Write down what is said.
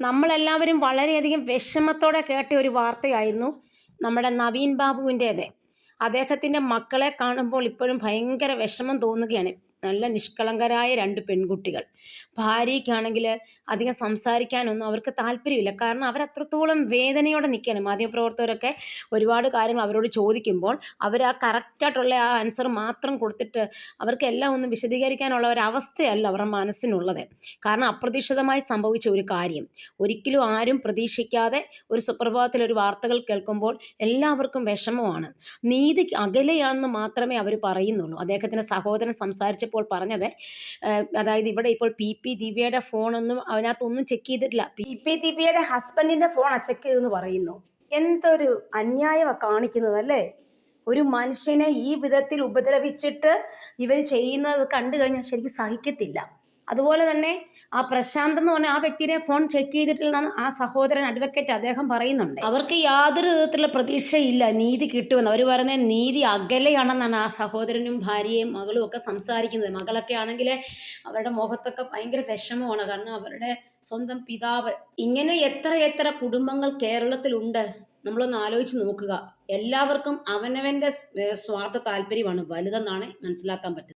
നമ്മളെല്ലാവരും വളരെയധികം വിഷമത്തോടെ കേട്ട ഒരു വാർത്തയായിരുന്നു നമ്മുടെ നവീൻ ബാബുവിന്റേത്. അദ്ദേഹത്തിന്റെ മക്കളെ കാണുമ്പോൾ ഇപ്പോഴും ഭയങ്കര വിഷമം തോന്നുകയാണ്. നല്ല നിഷ്കളങ്കരായ രണ്ട് പെൺകുട്ടികൾ. ഭാര്യയ്ക്കാണെങ്കിൽ അധികം സംസാരിക്കാനൊന്നും അവർക്ക് താല്പര്യമില്ല. കാരണം അവർ അത്രത്തോളം വേദനയോടെ നിൽക്കുകയാണ്. മാധ്യമപ്രവർത്തകരൊക്കെ ഒരുപാട് കാര്യങ്ങൾ അവരോട് ചോദിക്കുമ്പോൾ അവർ ആ കറക്റ്റായിട്ടുള്ള ആ ആൻസർ മാത്രം കൊടുത്തിട്ട് അവർക്കെല്ലാം ഒന്നും വിശദീകരിക്കാനുള്ള ഒരവസ്ഥയല്ല അവരുടെ മനസ്സിനുള്ളത്. കാരണം അപ്രതീക്ഷിതമായി സംഭവിച്ച ഒരു കാര്യം. ഒരിക്കലും ആരും പ്രതീക്ഷിക്കാതെ ഒരു സുപ്രഭാതത്തിൽ ഒരു വാർത്തകൾ കേൾക്കുമ്പോൾ എല്ലാവർക്കും വിഷമമാണ്. നീതി അകലെയാണെന്ന് മാത്രമേ അവർ പറയുന്നുള്ളൂ. അദ്ദേഹത്തിന്റെ സഹോദരൻ സംസാരിച്ചപ്പോൾ പറഞ്ഞത്. അതായത് ഇവിടെ ഇപ്പോൾ പി പി ദിവ്യയുടെ ഫോണൊന്നും അതിനകത്തൊന്നും ചെക്ക് ചെയ്തിട്ടില്ല. പി പി ദിവ്യയുടെ ഹസ്ബൻഡിന്റെ ഫോണാണ് ചെക്ക് ചെയ്തെന്ന് പറയുന്നു. എന്തൊരു അന്യായമാണ് കാണിക്കുന്നത് അല്ലേ? ഒരു മനുഷ്യനെ ഈ വിധത്തിൽ ഉപദ്രവിച്ചിട്ട് ഇവർ ചെയ്യുന്നത് കണ്ടു കഴിഞ്ഞാൽ ശരിക്കും സഹിക്കത്തില്ല. അതുപോലെ തന്നെ ആ പ്രശാന്ത് എന്ന് പറഞ്ഞ ആ വ്യക്തിയുടെ ഫോൺ ചെക്ക് ചെയ്തിട്ടില്ലെന്നാണ് ആ സഹോദരൻ അഡ്വക്കേറ്റ് അദ്ദേഹം പറയുന്നുണ്ട്. അവർക്ക് യാതൊരു വിധത്തിലുള്ള പ്രതീക്ഷയില്ല നീതി കിട്ടുമെന്ന്. അവർ പറയുന്നത് നീതി അകലെയാണെന്നാണ് ആ സഹോദരനും ഭാര്യയും മകളും ഒക്കെ സംസാരിക്കുന്നത്. മകളൊക്കെ ആണെങ്കിൽ അവരുടെ മുഖത്തൊക്കെ ഭയങ്കര വിഷമമാണ്. കാരണം അവരുടെ സ്വന്തം പിതാവ്. ഇങ്ങനെ എത്ര എത്ര കുടുംബങ്ങൾ കേരളത്തിലുണ്ട്. നമ്മളൊന്ന് ആലോചിച്ച് നോക്കുക. എല്ലാവർക്കും അവനവന്റെ സ്വാർത്ഥ താല്പര്യമാണ് വലുതെന്നാണ് മനസ്സിലാക്കാൻ പറ്റുന്നത്.